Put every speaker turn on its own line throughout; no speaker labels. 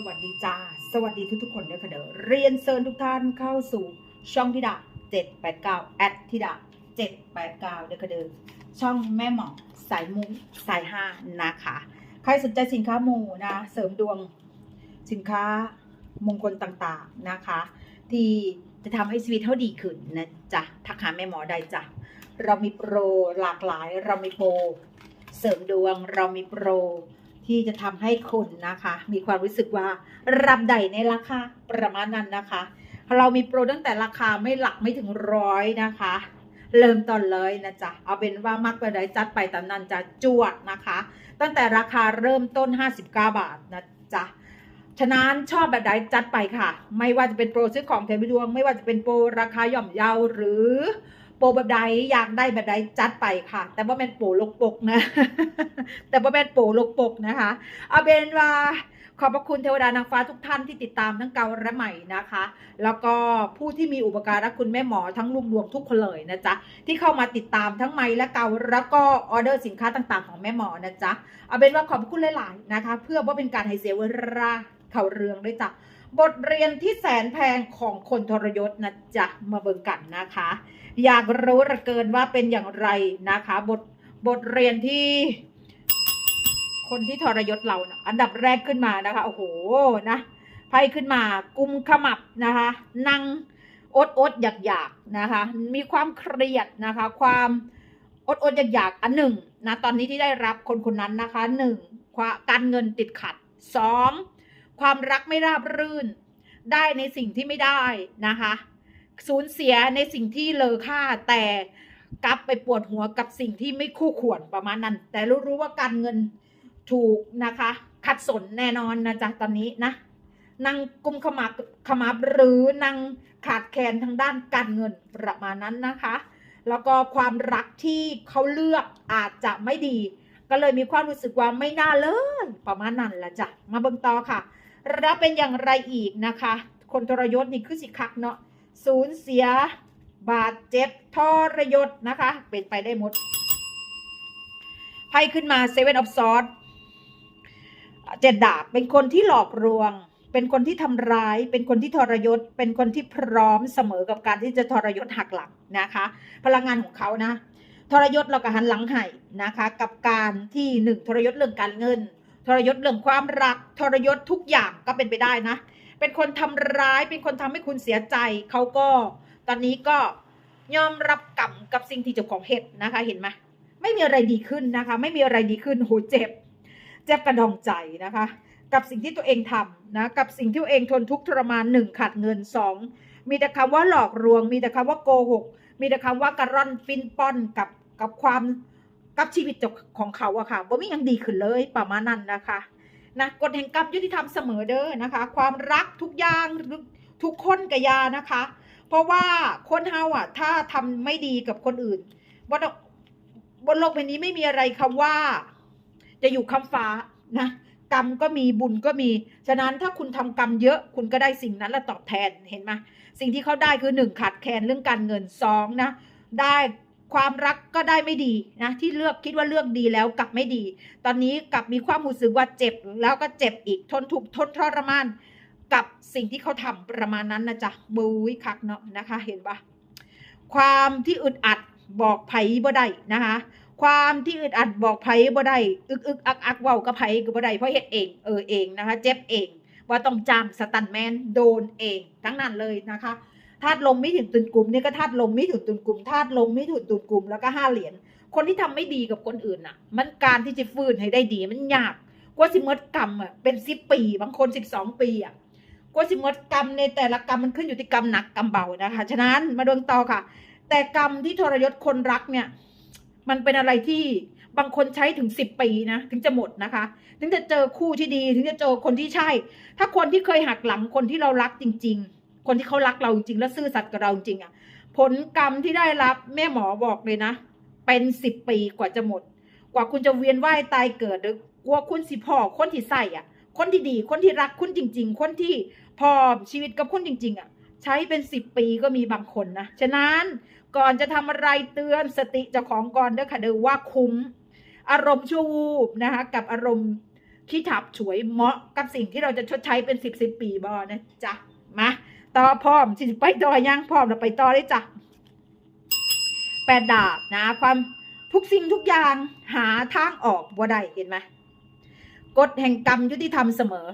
สวัสดีจ้า สวัสดีทุกๆคนด้วยค่ะเด้อเรียนเชิญทุกท่านเข้าสู่ช่องธิดา789แอดธิดา789เด้อค่ะเด้อช่องแม่หมอสายมุ้งสายห้านะคะ ใครสนใจสินค้าหมูนะเสริมดวงสินค้ามงคลต่างๆนะคะ ที่จะทำให้ชีวิตเขาดีขึ้นนะจ๊ะทักหาแม่หมอได้จ้ะเรามีโปรหลากหลาย เรามีโปรเสริมดวงเรามีโปร ที่จะทำให้คนนะคะ มีความรู้สึกว่ารับได้ในราคาประมาณนั้นนะคะ เรามีโปรตั้งแต่ราคาไม่หลักไม่ถึงร้อยนะคะ เริ่มต้นเลยนะจ๊ะเอาเป็นว่ามักไปได้จัดไปตามนั้นจะจวดนะคะ ตั้งแต่ราคาเริ่มต้น 59 บาทนะจ๊ะฉะนั้นชอบแบบใดจัดไปค่ะ ไม่ว่าจะเป็นโปรซื้อของแถมดวง ไม่ว่าจะเป็นโปรราคาย่อมเยาหรือ โปรแบบใดอยากได้แบบใดจัดไปค่ะ แต่ว่าเป็นโปรลกปกนะ แต่ว่าเป็นโปรลกปกนะคะ เอาเป็นว่าขอบพระคุณเทวดานางฟ้าทุกท่านที่ติดตามทั้งเก่าและใหม่นะคะ แล้วก็ผู้ที่มีอุปการะคุณแม่หมอทั้งลูกดวงทุกคนเลยนะจ๊ะที่เข้ามาติดตามทั้งใหม่และเก่าแล้วก็ออเดอร์สินค้าต่างๆ ของแม่หมอนะจ๊ะเอาเป็นว่าขอบพระคุณหลายๆนะคะ เพื่อว่าเป็นการให้เสียเวลาเข่าเรืองด้วยจ้ะบทเรียนที่แสนแพงของคนทรยศนะจ๊ะมาเบิ่งกันนะคะ อยากรู้เหลือเกินว่าเป็นอย่างไรนะคะ บทบทเรียนที่ คนที่ทรยศเรานะอันดับแรกขึ้นมานะคะ โอ้โหนะไพ่ขึ้นมากุมขมับนะคะนั่งอดอดอยากอยากๆนะคะ มีความเครียดนะคะ ความอดอดอยากอยากๆอันหนึ่งนะตอนนี้ที่ได้รับคนคนนั้นนะคะหนึ่งการเงินติดขัดสองความรักไม่ราบรื่น ได้ในสิ่งที่ไม่ได้นะคะ สูญเสียในสิ่งที่เลอค่าแต่กลับไปปวดหัวกับสิ่งที่ไม่คู่ควรประมาณนั้น แต่รู้รู้ว่าการเงินถูกนะคะ ขัดสนแน่นอนนะจ๊ะตอนนี้นะนางกุมขมับขมับหรือนางขาดแคลนทางด้านการเงินประมาณนั้นนะคะ แล้วก็ความรักที่เขาเลือกอาจจะไม่ดี ก็เลยมีความรู้สึกว่าไม่น่าเลยประมาณนั้นละจ้ะมาเบิ่งต่อค่ะแล้วเป็นอย่างไรอีกนะคะ คนทรยศนี่คือสิคักเนาะ สูญเสีย บาดเจ็บทรยศนะคะ เป็นไปได้หมด ไพ่ขึ้นมาเซเว่นออฟซอสเจ็ดดาบเป็นคนที่หลอกลวง เป็นคนที่ทำร้าย เป็นคนที่ทรยศ เป็นคนที่พร้อมเสมอกับการที่จะทรยศหักหลังนะคะ พลังงานของเขานะทรยศเราก็หันหลังให้นะคะ กับการที่หนึ่งทรยศเรื่องการเงิน ทรยศเรื่องความรัก ทรยศทุกอย่างก็เป็นไปได้นะ เป็นคนทำร้าย เป็นคนทำให้คุณเสียใจ เขาก็ตอนนี้ก็ยอมรับกรรมกับสิ่งที่เจ้าของเหตุนะคะ เห็นไหมไม่มีอะไรดีขึ้นนะคะ ไม่มีอะไรดีขึ้นโหเจ็บ เจ็บกระดองใจนะคะ กับสิ่งที่ตัวเองทำนะ กับสิ่งที่ตัวเองทนทุกข์ทรมานหนึ่งขาดเงินสองมีแต่คำว่าหลอกลวง มีแต่คำว่าโกหก มีแต่คำว่ากระร่อนฟินป้อนกับกับความกับชีวิตของเขาอะค่ะว่าไม่ยังดีขึ้นเลยประมาณนั้นนะคะ นะกฎแห่งกรรมยุติธรรมเสมอเด้อนะคะ ความรักทุกอย่างทุกคนกับยานะคะ เพราะว่าคนเฮาอะ ถ้าทำไม่ดีกับคนอื่นบนบนโลกใบนี้ไม่มีอะไรคำว่า จะอยู่คำฟ้านะกรรมก็มีบุญก็มี ฉะนั้นถ้าคุณทำกรรมเยอะคุณก็ได้สิ่งนั้นและตอบแทนเห็นไหมสิ่งที่เขาได้คือหนึ่งขาดแคลนเรื่องการเงินสองนะได้ ความรักก็ได้ไม่ดีนะที่เลือกคิดว่าเลือกดีแล้วกลับไม่ดี ตอนนี้กลับมีความรู้สึกว่าเจ็บแล้วก็เจ็บอีกทนทุกข์ทนทรมานกับสิ่งที่เขาทำประมาณนั้นนะจ๊ะบุ้ยคักเนาะนะคะเห็นปะความที่อึดอัดบอกไผ่บ่ได้นะคะ ความที่อึดอัดบอกไผ่บ่ได้อึกอึกอักอักเว้ากับไผ่ก็บ่ได้เพราะเฮ็ดเองเออเองนะคะ เจ็บเองว่าต้องจ้างสตันแมนโดนเองทั้งนั้นเลยนะคะ ธาตุลมไม่ถึงตุนกลุ่มเนี่ยก็ธาตุลมไม่ถึงตุนกลุ่มธาตุลมไม่ถึงตุนกลุ่มแล้วก็ห้าเหรียญคนที่ทำไม่ดีกับคนอื่นน่ะ มันการที่จะฟื้นให้ได้ดีมันยากกว่าสิมดกรรมอะเป็นสิบปี บางคนสิบสองปีอะกว่าสิมดกรรมในแต่ละกรรมมันขึ้นอยู่ที่กรรมหนักกรรมเบานะคะฉะนั้นมาดวงต่อค่ะ แต่กรรมที่ทรยศคนรักเนี่ย มันเป็นอะไรที่บางคนใช้ถึงสิบปีนะถึงจะหมดนะคะ ถึงจะเจอคู่ที่ดี ถึงจะเจอคนที่ใช่ ถ้าคนที่เคยหักหลังคนที่เรารักจริง ๆ คนที่เขารักเราจริงและซื่อสัตย์กับเราจริงอะผลกรรมที่ได้รับแม่หมอบอกเลยนะ เป็นสิบปีกว่าจะหมด กว่าคุณจะเวียนว่ายตายเกิดหรือกว่าคุณสิพ่อคนที่ใส่อะคนที่ดี คนที่รักคุณจริง ๆ คนที่พอชีวิตกับคุณจริง ๆอะใช้เป็นสิบปีก็มีบางคนนะ ฉะนั้นก่อนจะทำอะไรเตือนสติเจ้าของก่อนเด้อค่ะเด้อว่าคุ้ม อารมณ์ชั่ววูบนะคะกับอารมณ์ขี้ฉับฉวยเหมาะกับสิ่งที่เราจะชดใช้เป็นสิบสิบปีบอนะจ๊ะมา ต่อพร้อมสิไปต่อยังพร้อมเราไปต่อเลยจ้ะแปดดาบนะ ความทุกสิ่งทุกอย่างหาทางออกบ่ได้เห็นไหมกฎแห่งกรรมยุติธรรมเสมอ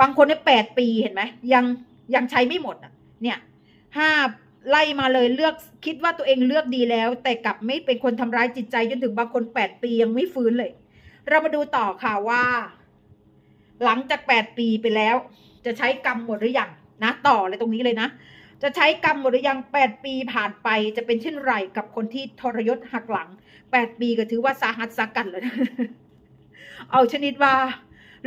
บางคนเนี่ยแปดปีเห็นไหมยังยังใช้ไม่หมดอะ เนี่ยห้าไล่มาเลยเลือกคิดว่าตัวเองเลือกดีแล้ว แต่กลับไม่เป็นคนทำร้ายจิตใจจนถึงบางคนแปดปียังไม่ฟื้นเลย เรามาดูต่อค่ะว่า หลังจากแปดปีไปแล้ว จะใช้กรรมหมดหรือยัง นะต่อเลยตรงนี้เลยนะ จะใช้กรรมหมดหรือยังแปดปีผ่านไปจะเป็นเช่นไรกับคนที่ทรยศหักหลังแปดปีก็ถือว่าสาหัสสากันแล้วนะเอาชนิดว่า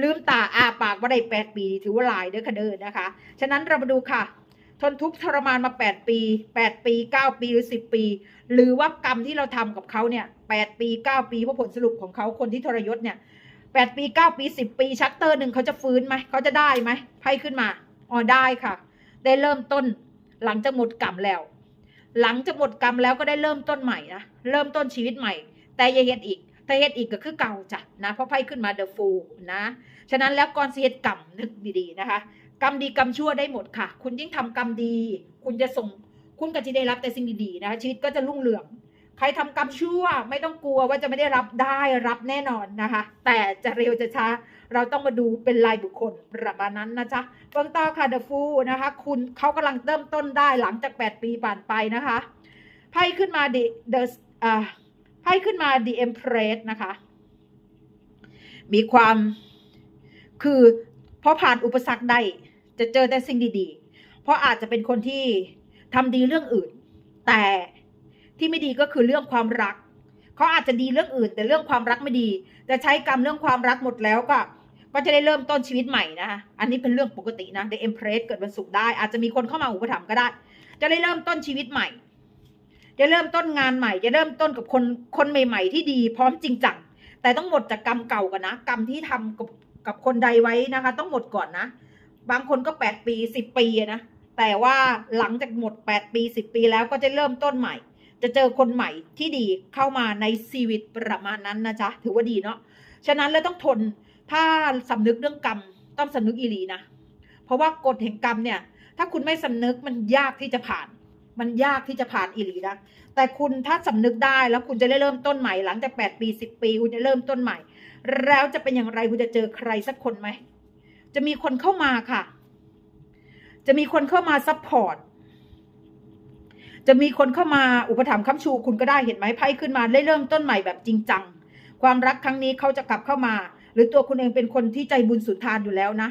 ลืมตาอาปากว่าได้แปดปีถือว่าลายเด้อค่ะเดินนะคะ ฉะนั้นเรามาดูค่ะ ทนทุกข์ทรมานมาแปดปีแปดปีเก้าปีหรือสิบปี หรือว่ากรรมที่เราทำกับเขาเนี่ยแปดปีเก้าปีเพราะผลสรุปของเขาคนที่ทรยศเนี่ยแปดปีเก้าปีสิบปี ชักเตอร์หนึ่งเขาจะฟื้นไหมเขาจะได้ไหมไพ่ขึ้นมา อ๋อได้ค่ะ ได้เริ่มต้น หลังจากหมดกรรมแล้ว หลังจากหมดกรรมแล้วก็ได้เริ่มต้นใหม่นะเริ่มต้นชีวิตใหม่ แต่อย่าเฮ็ดอีกถ้าเฮ็ดอีกก็คือเก่าจ้ะนะเพราะไพ่ขึ้นมาเดอะฟูนะฉะนั้นแล้วก่อนเสียกรรมนึกดีๆนะคะ กรรมดีกรรมชั่วได้หมดค่ะ คุณยิ่งทำกรรมดี คุณจะส่งคุณก็จะได้รับแต่สิ่งดีๆนะคะชีวิตก็จะรุ่งเรือง ใครทำกรรมชั่วไม่ต้องกลัวว่าจะไม่ได้รับได้รับแน่นอนนะคะ แต่จะเร็วจะช้า เราต้องมาดูเป็นรายบุคคลประมาณนั้นนะจ๊ะเบื้องต้นค่ะเดอะฟูนะคะ คุณเขากำลังเริ่มต้นได้หลังจาก 8 ปีผ่านไปนะคะไพ่ขึ้นมาดิเดอะไพ่ขึ้นมาดีเอ็มเพรสนะคะ มีความคือพอผ่านอุปสรรคได้จะเจอแต่สิ่งดีๆ เพราะอาจจะเป็นคนที่ทำดีเรื่องอื่น แต่ ที่ไม่ดีก็คือเรื่องความรัก เขาอาจจะดีเรื่องอื่น แต่เรื่องความรักไม่ดี จะใช้กรรมเรื่องความรักหมดแล้วก็ ก็จะได้เริ่มต้นชีวิตใหม่นะคะอันนี้เป็นเรื่องปกตินะ The Empress เกิดวันศุกร์ได้ อาจจะมีคนเข้ามาอุปถัมภ์ก็ได้ จะได้เริ่มต้นชีวิตใหม่ จะเริ่มต้นงานใหม่ จะเริ่มต้นกับคนคนใหม่ ๆ ที่ดี พร้อมจริงจังแต่ต้องหมดจากกรรมเก่ากันนะกรรมที่ทำกับกับคนใดไว้นะคะ ต้องหมดก่อนนะ บางคนก็แปดปีสิบปีนะแต่ว่าหลังจากหมดแปดปีสิบปีแล้วก็จะเริ่มต้นใหม่ จะเจอคนใหม่ที่ดีเข้ามาในชีวิตประมาณนั้นนะจ๊ะถือว่าดีเนาะฉะนั้นแล้วต้องทนถ้าสำนึกเรื่องกรรมต้องสำนึกอีหลีนะเพราะว่ากฎแห่งกรรมเนี่ย ถ้าคุณไม่สำนึกมันยากที่จะผ่าน มันยากที่จะผ่านอีหลีนะแต่คุณถ้าสำนึกได้แล้วคุณจะได้เริ่มต้นใหม่หลังจากแปดปีสิบปีคุณจะเริ่มต้นใหม่ แล้วจะเป็นอย่างไรคุณจะเจอใครสักคนไหมจะมีคนเข้ามาค่ะ จะมีคนเข้ามาซัพพอร์ต จะมีคนเข้ามาอุปถัมภ์ค้ำชูคุณก็ได้เห็นไหมไพ่ขึ้นมาได้เริ่มต้นใหม่แบบจริงจัง ความรักครั้งนี้เขาจะกลับเข้ามา หรือตัวคุณเองเป็นคนที่ใจบุญสุนทานอยู่แล้วนะ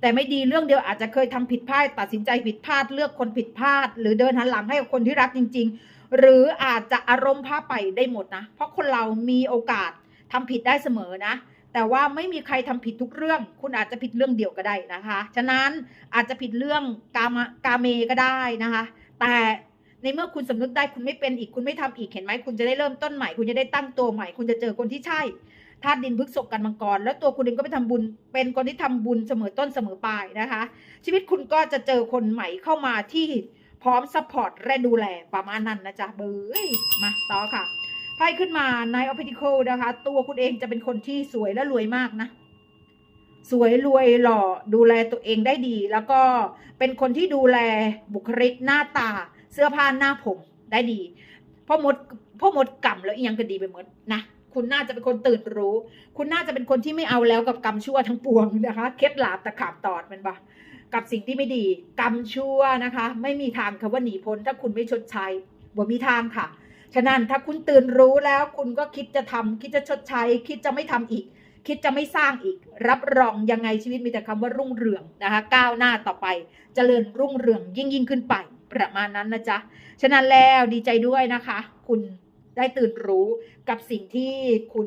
แต่ไม่ดีเรื่องเดียวอาจจะเคยทำผิดพลาด ตัดสินใจผิดพลาด เลือกคนผิดพลาด หรือเดินหันหลังให้กับคนที่รักจริง ๆ หรืออาจจะอารมณ์พาไปได้หมดนะ เพราะคนเรามีโอกาสทำผิดได้เสมอนะแต่ว่าไม่มีใครทำผิดทุกเรื่อง คุณอาจจะผิดเรื่องเดียวก็ได้นะคะ ฉะนั้นอาจจะผิดเรื่องกามกาเมก็ได้นะคะ แต่ ในเมื่อคุณสำนึกได้คุณไม่เป็นอีกคุณไม่ทำอีกเห็นไหมคุณจะได้เริ่มต้นใหม่ คุณจะได้ตั้งตัวใหม่ คุณจะเจอคนที่ใช่ธาตุดินพฤกษกกันมังกร แล้วตัวคุณเองก็ไปทำบุญ เป็นคนที่ทำบุญเสมอต้นเสมอปลายนะคะ ชีวิตคุณก็จะเจอคนใหม่เข้ามาที่พร้อมซัพพอร์ตและดูแลประมาณนั้นนะจ๊ะเบยมาต่อค่ะไพ่ขึ้นมาในออฟฟิโคนะคะ ตัวคุณเองจะเป็นคนที่สวยและรวยมากนะสวยรวยหล่อดูแลตัวเองได้ดี แล้วก็เป็นคนที่ดูแลบุคลิกหน้าตา เสื้อผ้าหน้าผมได้ดีพ่อมดพ่อมดกรรมแล้วอียังก็ดีไปหมดนะคุณน่าจะเป็นคนตื่นรู้ คุณน่าจะเป็นคนที่ไม่เอาแล้วกับกรรมชั่วทั้งปวงนะคะ เคล็ดลับตะขาบตอดมันปะกับสิ่งที่ไม่ดี กรรมชั่วนะคะ ไม่มีทางคำว่าหนีพ้นถ้าคุณไม่ชดใช้บ่มีทางค่ะ ฉะนั้นถ้าคุณตื่นรู้แล้วคุณก็คิดจะทำคิดจะชดใช้ คิดจะไม่ทำอีก คิดจะไม่สร้างอีก รับรองยังไงชีวิตมีแต่คำว่ารุ่งเรืองนะคะ ก้าวหน้าต่อไปจเจริญรุ่งเรืองยิ่งยิ่งขึ้นไป ประมาณนั้นนะจ๊ะ ฉะนั้นแล้วดีใจด้วยนะคะ คุณได้ตื่นรู้กับสิ่งที่คุณ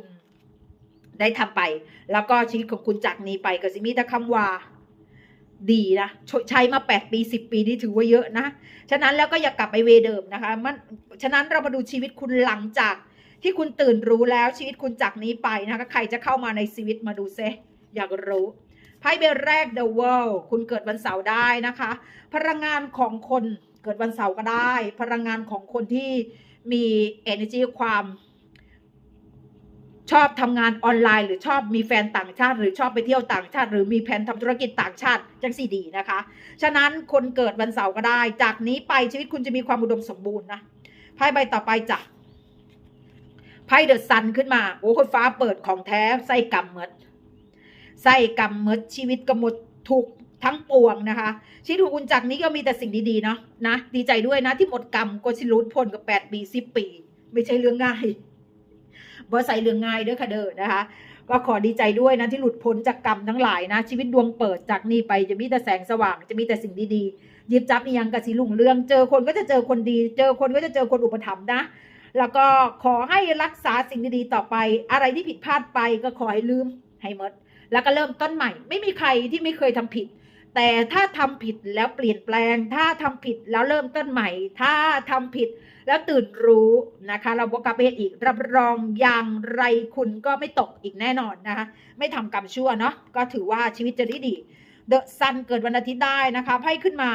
ได้ทำไป แล้วก็ชีวิตของคุณจากนี้ไปก็สิมีแต่คำว่าดีนะใช้มา 8 ปี 10 ปีนี่ถือว่าเยอะนะ ฉะนั้นแล้วก็อย่ากกลับไปเวเดิมนะคะมันฉะนั้นเรามาดูชีวิตคุณหลังจากที่คุณตื่นรู้แล้วชีวิตคุณจากนี้ไปนะคะใครจะเข้ามาในชีวิตมาดูเซอยากรู้ไพ่เบลแรก The World คุณเกิดวันเสาร์ได้นะคะ พลังงานของคน เกิดวันเสาร์ก็ได้ พลังงานของคนที่มี energy ความชอบทำงานออนไลน์ หรือชอบมีแฟนต่างชาติ หรือชอบไปเที่ยวต่างชาติ หรือมีแผนทำธุรกิจต่างชาติจังสี่ดีนะคะ ฉะนั้นคนเกิดวันเสาร์ก็ได้ จากนี้ไปชีวิตคุณจะมีความอุดมสมบูรณ์นะไพ่ใบต่อไปจ้ะไพ่เดอะซันขึ้นมาโอ้คนฟ้าเปิดของแท้ไส้กำเมดไส้กำเมดชีวิตกำหมดถูก ทั้งปวงนะคะชีวิตของคุณจากนี้ก็มีแต่สิ่งดีๆเนาะนะดีใจด้วยนะที่หมดกรรมก็ชิลุนพ้นกับแปดปีสิบปี ไม่ใช่เรื่องง่ายบ่ใส่เรื่องง่ายเด้อค่ะเด้อนะคะก็ขอดีใจด้วยนะที่หลุดพ้นจากกรรมทั้งหลายนะ ชีวิตดวงเปิดจากนี้ไปจะมีแต่แสงสว่างจะมีแต่สิ่งดีๆยิบจับอียังกะสีลุงเรื่อง เจอคนก็จะเจอคนดี เจอคนก็จะเจอคนอุปถัมภ์นะ แล้วก็ขอให้รักษาสิ่งดีๆต่อไป อะไรที่ผิดพลาดไปก็ขอให้ลืมให้หมดแล้วก็เริ่มต้นใหม่ ไม่มีใครที่ไม่เคยทำผิด แต่ถ้าทำผิดแล้วเปลี่ยนแปลง ถ้าทำผิดแล้วเริ่มต้นใหม่ ถ้าทำผิดแล้วตื่นรู้นะคะ เราบวกกับเฮ็ดอีกรับรองอย่างไรคุณก็ไม่ตกอีกแน่นอนนะคะ ไม่ทำกรรมชั่วเนาะก็ถือว่าชีวิตจะด้ดีเดอะซันเกิดวันอาทิตย์ได้นะคะไพ่ขึ้นมา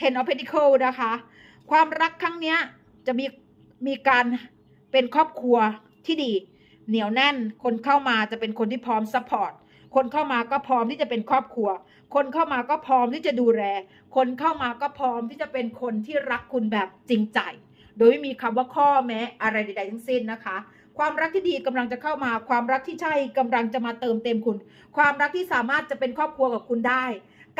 Ten of Pentacles นะคะ ความรักครั้งนี้จะมีมีการเป็นครอบครัวที่ดี เหนียวแน่นคนเข้ามาจะเป็นคนที่พร้อมซัพพอร์ต คนเข้ามาก็พร้อมที่จะเป็นครอบครัว คนเข้ามาก็พร้อมที่จะดูแล คนเข้ามาก็พร้อมที่จะเป็นคนที่รักคุณแบบจริงใจ โดยไม่มีคำว่าข้อแม้อะไรใดๆทั้งสิ้นนะคะ ความรักที่ดีกำลังจะเข้ามา ความรักที่ใช่กำลังจะมาเติมเต็มคุณ ความรักที่สามารถจะเป็นครอบครัวกับคุณได้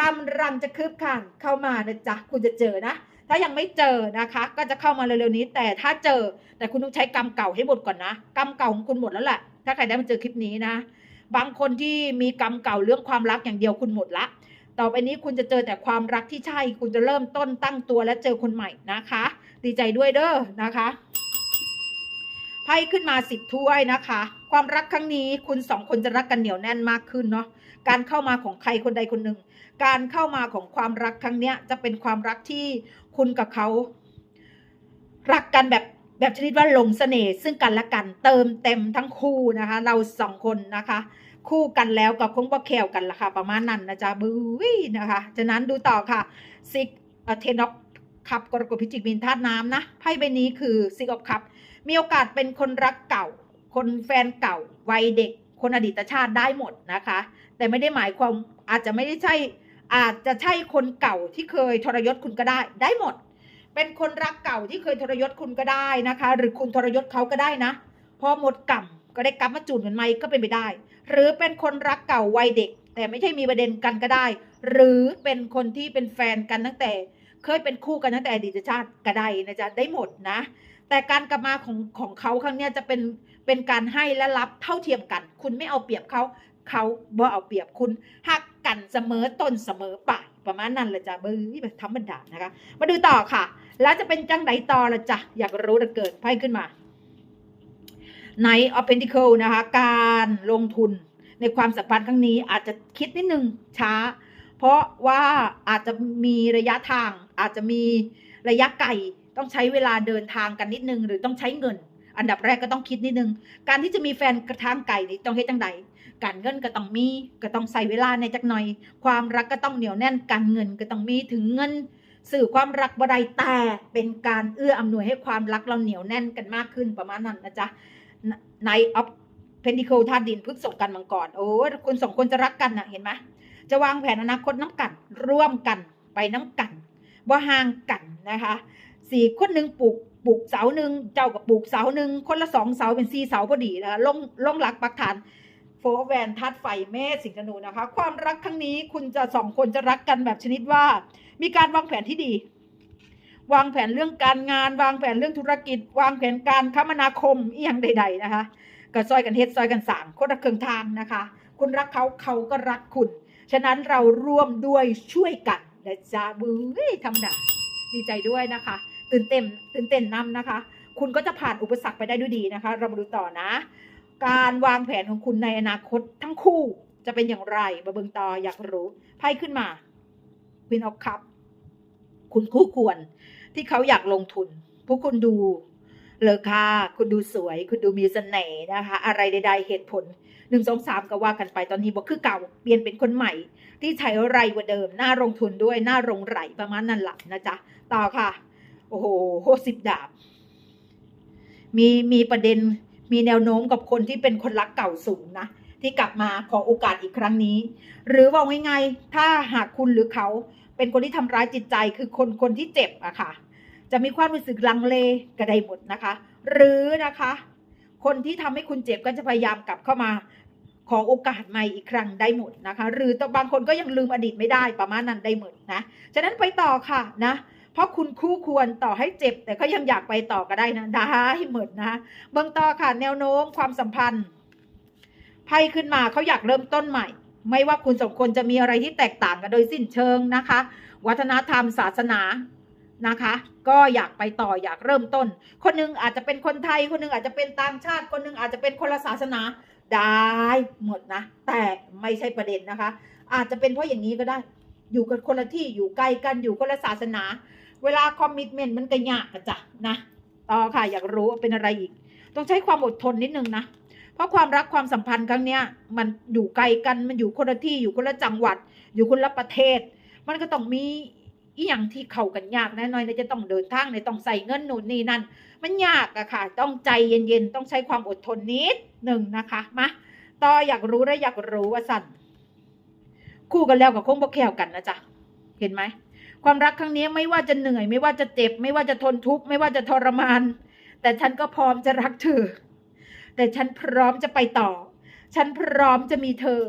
กำลังจะคืบคานเข้ามานะจ๊ะคุณจะเจอนะ ถ้ายังไม่เจอนะคะ ก็จะเข้ามาเร็วๆนี้ แต่ถ้าเจอแต่คุณต้องใช้กรรมเก่าให้หมดก่อนนะกรรมเก่าของคุณหมดแล้วแหละถ้าใครได้มาเจอคลิปนี้นะ บางคนที่มีกรรมเก่าเรื่องความรักอย่างเดียวคุณหมดละ ต่อไปนี้คุณจะเจอแต่ความรักที่ใช่ คุณจะเริ่มต้นตั้งตัวและเจอคนใหม่นะคะ ดีใจด้วยเด้อนะคะไพ่ขึ้นมาสิบถ้วยนะคะ ความรักครั้งนี้คุณสองคนจะรักกันเหนียวแน่นมากขึ้นเนาะการเข้ามาของใครคนใดคนหนึ่ง การเข้ามาของความรักครั้งเนี้ยจะเป็นความรักที่คุณกับเขา รักกันแบบ แบบชนิดว่าหลงเสน่ห์ซึ่งกันและกันเติมเต็มทั้งคู่นะคะ เราสองคนนะคะ คู่กันแล้วก็คงบ่แควกันละค่ะ ประมาณนั้นนะจ๊ะบุ้ยนะคะฉะนั้นดูต่อค่ะซิกเทนอฟคับกรกฎพิจิกบินธาตุน้ำนะไพ่ใบนี้คือซิกออฟคับมีโอกาสเป็นคนรักเก่า คนแฟนเก่า วัยเด็ก คนอดีตชาติได้หมดนะคะ แต่ไม่ได้หมายความอาจจะไม่ได้ใช่อาจจะใช่คนเก่าที่เคยทรยศคุณก็ได้ได้หมด เป็นคนรักเก่าที่เคยทรยศคุณก็ได้นะคะ หรือคุณทรยศเขาก็ได้นะพอหมดกรรมก็ได้กลับมาจูนกันไหมก็เป็นไปได้ หรือเป็นคนรักเก่าวัยเด็ก แต่ไม่ใช่มีประเด็นกันก็ได้ หรือเป็นคนที่เป็นแฟนกันตั้งแต่ เคยเป็นคู่กันตั้งแต่อดีตชาติก็ได้นะจ๊ะได้หมดนะ แต่การกลับมาของของเขาครั้งนี้จะเป็นเป็นการให้และรับเท่าเทียมกัน คุณไม่เอาเปรียบเขาเขาบ่เอาเปรียบคุณหักกันเสมอต้นเสมอปลาย ประมาณนั้นลยจ้ะเบอร์แบบธรรมดานะคะ มาดูต่อค่ะ แล้วจะเป็นจังไดต่อละจ้ะอยากรู้เหลือเกินไพ่ขึ้นมาใน of Pentacle นะคะ การลงทุนในความสัมพันธ์ครั้งนี้อาจจะคิดนิดนึงช้า เพราะว่าอาจจะมีระยะทาง อาจจะมีระยะไกลต้องใช้เวลาเดินทางกันนิดนึง หรือต้องใช้เงิน อันดับแรกก็ต้องคิดนิดนึง การที่จะมีแฟนกระทางไก่นี่ต้องเฮ็ดจังใดการเงินก็ต้องมีก็ต้องใส่เวลาในจักหน่อย ความรักก็ต้องเหนียวแน่น การเงินก็ต้องมีถึงเงิน สื่อความรักบ่ได้แต่เป็นการเอื้ออำนวยให้ความรักเราเหนียวแน่นกันมากขึ้นประมาณนั้นนะจ๊ะในออฟเพนดิเคิลธาดินพฤกษกกันมังกรโอ้คุณสองคนจะรักกันนะเห็นไหมจะวางแผนอนาคตน้ำกัน ร่วมกันไปน้ำกันบ่ห่างกันนะคะสี่คนหนึ่งปลูก ปลูกเสาหนึ่งเจ้ากับปลูกเสาหนึ่งคนละสองเสาเป็นสี่เสาพอดีนะคะลงลงหลักปักฐานโฟร์แวนธาตุไฟเมษสิงห์ธนูนะคะ ความรักครั้งนี้คุณจะสองคนจะรักกันแบบชนิดว่า มีการวางแผนที่ดี วางแผนเรื่องการงาน วางแผนเรื่องธุรกิจ วางแผนการคมนาคมอีหยังใด ๆนะคะก็ซอยกันเฮ็ดซอยกันสางคนละเครื่องทางนะคะ คุณรักเขาเขาก็รักคุณ ฉะนั้นเราร่วมด้วยช่วยกันนะจ๊ะบุ้ยธรรมดาดีใจด้วยนะคะ ตื่นเต้นตื่นเต้นนำนะคะ คุณก็จะผ่านอุปสรรคไปได้ด้วยดีนะคะ เรามาดูต่อนะ การวางแผนของคุณในอนาคตทั้งคู่จะเป็นอย่างไรมาเบิงต่ออยากรู้ไพ่ขึ้นมา Queen of Cup คุณคู่ควรที่เขาอยากลงทุน พวกคุณดูเลอค่าคุณดูสวย คุณดูมีเสน่ห์นะคะ อะไรใด ๆ เหตุผลหนึ่งสองสามก็ว่ากันไปตอนนี้บอกคือเก่าเปลี่ยนเป็นคนใหม่ ที่ใช้ไรกว่าเดิม น่าลงทุนด้วยน่าลงไหลประมาณนั้นแหละนะจ๊ะ ต่อค่ะ โอ้โหสิบดาบ มีมีประเด็นมีแนวโน้มกับคนที่เป็นคนรักเก่าสูงนะที่กลับมาขอโอกาสอีกครั้งนี้ หรือว่าง่ายๆถ้าหากคุณหรือเขาเป็นคนที่ทำร้ายจิตใจคือคนคนที่เจ็บอะค่ะ จะมีความรู้สึกลังเลก็ได้หมดนะคะ หรือนะคะ คนที่ทำให้คุณเจ็บก็จะพยายามกลับเข้ามาขอโอกาสใหม่อีกครั้งได้หมดนะคะ หรือตัวบางคนก็ยังลืมอดีตไม่ได้ประมาณนั้นได้หมดนะ ฉะนั้นไปต่อค่ะนะ เพราะคุณคู่ควรต่อให้เจ็บ แต่ก็ยังอยากไปต่อก็ได้นะได้หมดนะเบื้องต่อค่ะแนวโน้มความสัมพันธ์ไพ่ขึ้นมาเขาอยากเริ่มต้นใหม่ ไม่ว่าคุณสองคนจะมีอะไรที่แตกต่างกันโดยสิ้นเชิงนะคะ วัฒนธรรมศาสนานะคะ ก็อยากไปต่ออยากเริ่มต้น คนหนึงอาจจะเป็นคนไทย คนหนึงอาจจะเป็นต่างชาติ คนหนึงอาจจะเป็นคนละศาสนาได้หมดนะ แต่ไม่ใช่ประเด็นนะคะ อาจจะเป็นเพราะอย่างนี้ก็ได้ อยู่กันคนละที่อยู่ไกลกันอยู่คนละศาสนา เวลาคอมมิชเมนต์มันก็ยากอะจ้ะนะต่อค่ะอยากรู้ว่าเป็นอะไรอีก ต้องใช้ความอดทนนิดนึงนะ เพราะความรักความสัมพันธ์ครั้งเนี้ย มันอยู่ไกลกันมันอยู่คนละที่อยู่คนละจังหวัด อยู่คนละประเทศ มันก็ต้องมีอีหยังที่เข้ากันยากแน่นอนเนี่ยจะต้องเดินทางเนี่ยต้องใส่เงินหนู่นนี่นั่น มันยากอะค่ะ ต้องใจเย็นๆต้องใช้ความอดทนนิดหนึ่งนะคะมาต่ออยากรู้และอยากรู้ว่าสั่นคู่กันแล้วกับคงบ่แควกันนะจ๊ะเห็นไหม ความรักครั้งนี้ไม่ว่าจะเหนื่อย ไม่ว่าจะเจ็บ ไม่ว่าจะทนทุกข์ไม่ว่าจะทรมาน แต่ฉันก็พร้อมจะรักเธอ แต่ฉันพร้อมจะไปต่อ ฉันพร้อมจะมีเธอ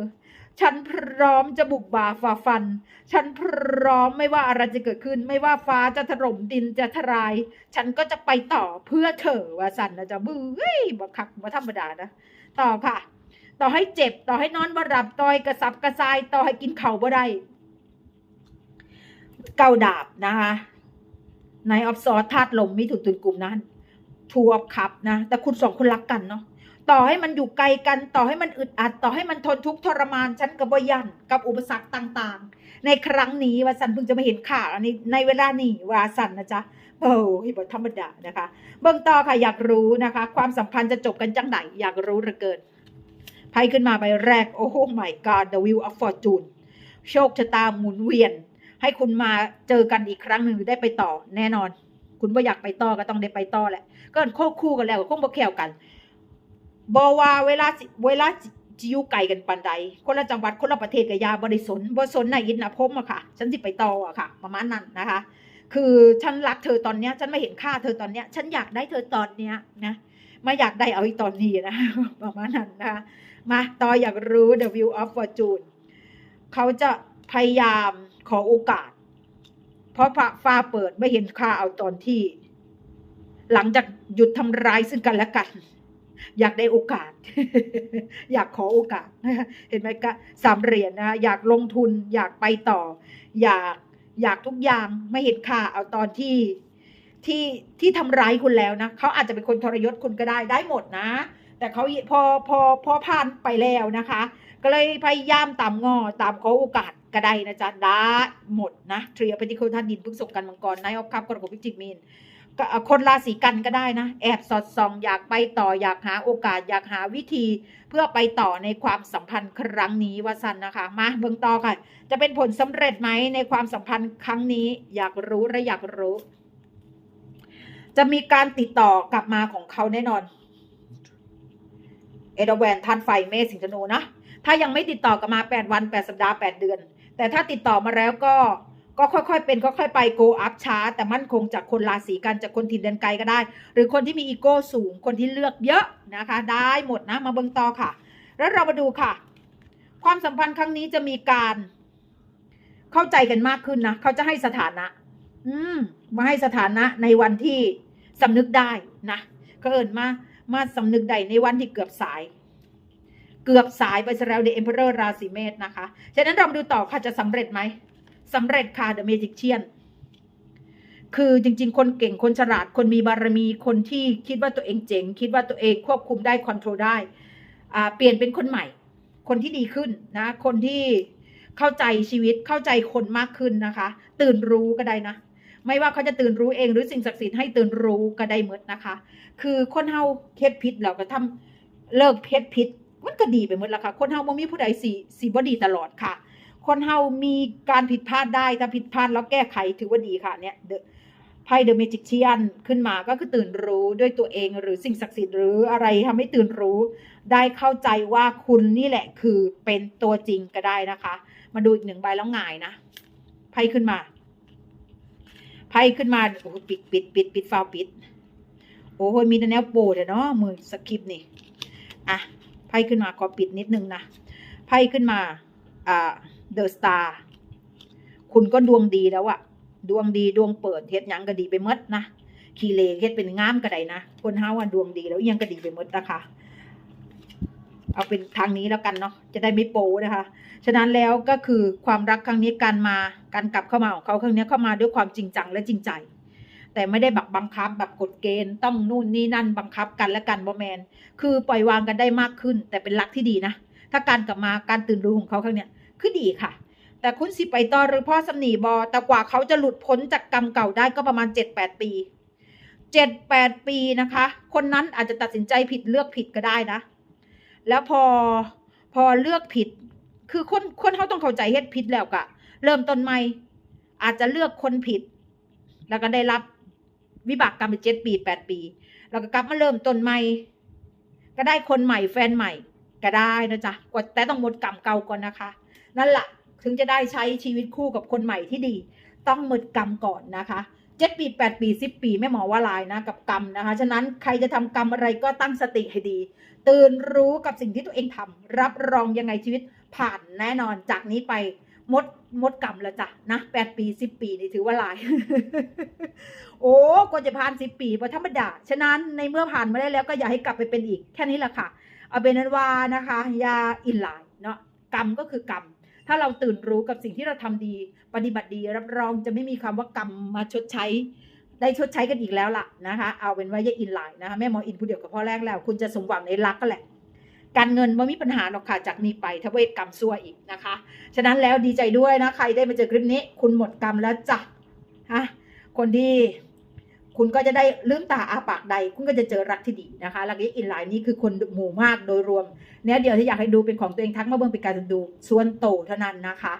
ฉันพร้อมจะบุกบ่าฝ่าฟัน ฉันพร้อมไม่ว่าอะไรจะเกิดขึ้น ไม่ว่าฟ้าจะถล่มดินจะทลาย ฉันก็จะไปต่อเพื่อเธอว่าสันนะจ๊ะบื้อเฮ้ยบ่คักบ่ธรรมดานะ ต่อค่ะ ต่อให้เจ็บ ต่อให้นอนบ่หลับต่อให้กระสับกระส่าย ต่อให้กินเข่าบ่ได้ เก้าดาบนะคะในออฟซอร์ธาตุลมมีถุนตุนกลุ่มนั้นทูออฟคัพนะ แต่คุณสองคนรักกันเนาะต่อให้มันอยู่ไกลกันต่อให้มันอึดอัด ต่อให้มันทนทุกข์ทรมานฉันกับบยันกับอุปสรรคต่างๆ ในครั้งนี้วาสันเพิ่งจะมาเห็นข่าวอันนี้ในเวลานี้วาสันนะจ๊ะโอ้ยบทธรรมดานะคะ เบื้องต่อค่ะอยากรู้นะคะ ความสัมพันธ์จะจบกันจังไหนอยากรู้เหลือเกินไพ่ขึ้นมาใบแรก โอ้โห my god the wheel of fortune โชคชะตาหมุนเวียน ให้คุณมาเจอกันอีกครั้งหนึ่งหรือได้ไปต่อแน่นอน คุณว่าอยากไปต่อก็ต้องได้ไปต่อแหละก็โคคู่กันแล้วก็คงบ่แข่วกันบอว่าเวลาเวลาจิอยู่ไกลกันปันใด คนละจังหวัดคนละประเทศกับยาบริสนบ่สนในอินนะพมอะค่ะ ฉันสิไปต่ออะค่ะ ประมาณนั้นนะคะ คือฉันรักเธอตอนเนี้ย ฉันไม่เห็นค่าเธอตอนเนี้ย ฉันอยากได้เธอตอนเนี้ยนะไม่อยากได้เอาอีตอนนี้นะประมาณนั้นนะคะมาต่ออยากรู้ The View of Fortune เขาจะ พยายามขอโอกาส เพราะฟ้าเปิดไม่เห็นค่าเอาตอนที่ หลังจากหยุดทำร้ายซึ่งกันและกัน อยากได้โอกาส อยากขอโอกาส เห็นไหมก็สามเหรียญนะอยากลงทุน อยากไปต่อ อยากอยากทุกอย่างไม่เห็นค่าเอาตอนที่ที่ที่ทำร้ายคุณแล้วนะเขาอาจจะเป็นคนทรยศคุณก็ได้ได้หมดนะ แต่เขาพอพอพอผ่านไปแล้วนะคะ ก็เลยพยายามตามงอตามขอโอกาส ก็ได้นะจ๊ะได้หมดนะเทรียปฏิโคท่านดินพึกศกกันมังกรนายออฟคัพกรกฎพิจิกมีนคนราศีกันก็ได้นะ แอบสอดส่อง อยากไปต่ออยากหาโอกาสอยากหาวิธี เพื่อไปต่อในความสัมพันธ์ครั้งนี้ว่าสันนะคะ มาเบิ่งต่อค่ะ จะเป็นผลสำเร็จไหมในความสัมพันธ์ครั้งนี้ อยากรู้และอยากรู้ จะมีการติดต่อกลับมาของเขาแน่นอน เอเดแวนทันไฟเมสิงธนูนะถ้ายังไม่ติดต่อกลับมา 8 วัน 8 สัปดาห์ 8 เดือน แต่ถ้าติดต่อมาแล้วก็ก็ค่อยๆ เป็นค่อยๆไปโกอัพช้า แต่มั่นคงจากคนราศีกันจากคนถิ่นเดินไกลก็ได้ หรือคนที่มีอีโก้สูงคนที่เลือกเยอะนะคะ ได้หมดนะมาเบิ่งต่อค่ะ แล้วเรามาดูค่ะ ความสัมพันธ์ครั้งนี้จะมีการ เข้าใจกันมากขึ้นนะเขาจะให้สถานะ อืม มาให้สถานะในวันที่สำนึกได้นะก็เอิญมามาสำนึกได้ในวันที่เกือบสาย เกือบสายไปซะแล้วเดอะเอ็มเพอเรอร์ราศีเมษนะคะ ฉะนั้นเรามาดูต่อค่ะจะสำเร็จไหมสำเร็จค่ะเดอะเมจิกเชียนคือจริง ๆ คนเก่งคนฉลาดคนมีบารมีคนที่คิดว่าตัวเองเจ๋ง คิดว่าตัวเองควบคุมได้คอนโทรลได้เปลี่ยนเป็นคนใหม่ คนที่ดีขึ้นนะ คนที่เข้าใจชีวิตเข้าใจคนมากขึ้นนะคะ ตื่นรู้ก็ได้นะ ไม่ว่าเขาจะตื่นรู้เองหรือสิ่งศักดิ์สิทธิ์ให้ตื่นรู้ก็ได้หมดนะคะ คือคนเฮาเคสพิษเราก็ทำเลิกเพศพิษ มันก็ดีไปหมดแล้วค่ะ คนเฮาบ่มีผู้ใดสีสีบ่ดีตลอดค่ะ คนเฮามีการผิดพลาดได้ถ้าผิดพลาดแล้วแก้ไขถือว่าดีค่ะเนี่ยไพ่เดอะเมจิกเชียนขึ้นมาก็คือตื่นรู้ด้วยตัวเองหรือสิ่งศักดิ์สิทธิ์หรืออะไรทำให้ตื่นรู้ ได้เข้าใจว่าคุณนี่แหละคือเป็นตัวจริงก็ได้นะคะ มาดูอีกหนึ่งใบแล้วหงายนะไพ่ขึ้นมาไพ่ขึ้นมาโอ้ปิดปิดปิดปิดฟาวปิด โอ้โหมีแต่แนวโปรดอะเนาะมือสคริปนี่อะ พ่ขึ้นมาขอปิดนิดนึงนะไพ่ขึ้นมาอ่าเดอะสตาร์คุณก็ดวงดีแล้วอะดวงดีดวงเปิดเฮ็ดยังก็ดีไปมดนะขี่เลเฮ็ดเป็นงามก็ได้นะคนห้าวันดวงดีแล้วยังก็ดีไปมดนะคะเอาเป็นทางนี้แล้วกันเนาะจะได้ไม่โป้นะคะ ฉะนั้นแล้วก็คือความรักครั้งนี้การมาการกลับเข้ามาของเขาครั้งนี้เข้ามาด้วยความจริงจังและจริงใจ แต่ไม่ได้แบบบังคับแบบกฎเกณฑ์ต้องนู่นนี่นั่นบังคับกันและกันบอแมน คือปล่อยวางกันได้มากขึ้น แต่เป็นรักที่ดีนะ ถ้าการกลับมาการตื่นรู้ของเขาครั้งเนี้ยคือดีค่ะ แต่คุณสิไปต่อหรือพ่อสำนีบอแต่กว่าเขาจะหลุดพ้นจากกรรมเก่าได้ก็ประมาณเจ็ดแปดปีเจ็ดแปดปีนะคะ คนนั้นอาจจะตัดสินใจผิดเลือกผิดก็ได้นะ แล้วพอพอเลือกผิด คือคนคนเขาต้องเข้าใจเฮ็ดผิดแล้วกะเริ่มต้นใหม่อาจจะเลือกคนผิด แล้วก็ได้รับ วิบากกรรมไปเจ็ดปีแปดปี แล้วก็กลับมาเริ่มต้นใหม่ ก็ได้คนใหม่แฟนใหม่ก็ได้นะจ๊ะกว่าแต่ต้องหมดกรรมเก่าก่อนนะคะ นั่นแหละถึงจะได้ใช้ชีวิตคู่กับคนใหม่ที่ดี ต้องหมดกรรมก่อนนะคะเจ็ดปีแปดปีสิบปีแม่หมอว่าลายนะกับกรรมนะคะ ฉะนั้นใครจะทำกรรมอะไรก็ตั้งสติให้ดี ตื่นรู้กับสิ่งที่ตัวเองทำรับรองยังไงชีวิตผ่านแน่นอนจากนี้ไป มดมดกรรมแล้วจ้ะนะแปดปีสิบปีนี่ถือว่าหลาย โอ้ก็จะผ่านสิบปีพอธรรมดา ฉะนั้นในเมื่อผ่านมาได้แล้วก็อย่าให้กลับไปเป็นอีก แค่นี้แหละค่ะ เอาเป็นนั้นว่านะคะยาอินไลน์เนาะกรรมก็คือกรรม ถ้าเราตื่นรู้กับสิ่งที่เราทำดี ปฏิบัติดีรับรองจะไม่มีคำว่ากรรมมาชดใช้ ได้ชดใช้กันอีกแล้วล่ะนะคะ เอาเป็นว่ายาอินไลน์นะคะแม่หมออินผู้เดียวกับพ่อแรกแล้ว คุณจะสมหวังในรักก็แหละ การเงินไม่มีปัญหาหรอกค่ะจากนี้ไปถ้าเวทกรรมซัวอีกนะคะ ฉะนั้นแล้วดีใจด้วยนะใครได้มาเจอคลิปนี้ คุณหมดกรรมแล้วจ้ะฮะคนที่คุณก็จะได้ลืมตาอาปากใด คุณก็จะเจอรักที่ดีนะคะรักนี้อินไลน์นี้คือคนหมู่มากโดยรวมเนี่ยเดี๋ยวที่อยากให้ดูเป็นของตัวเองทักมาเบื้องเป็นการดูส่วนโตเท่านั้นนะคะ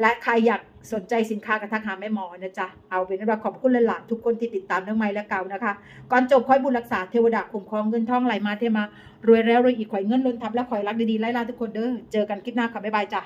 และใครอยากสนใจสินค้ากระทักหาแม่หมอนะจ๊ะ เอาเป็นว่าขอบคุณหลานๆทุกคนที่ติดตามทั้งไม้และเก่านะคะ ก่อนจบคอยบุญรักษาเทวดาคุ้มครองเงินทองไหลมาเทมารวยแล้วรวยอีกข่อยเงินล้นทับและข่อยรักดีๆไล่ลาทุกคนเด้อ เจอกันคลิปหน้าค่ะบ๊ายบายจ้ะ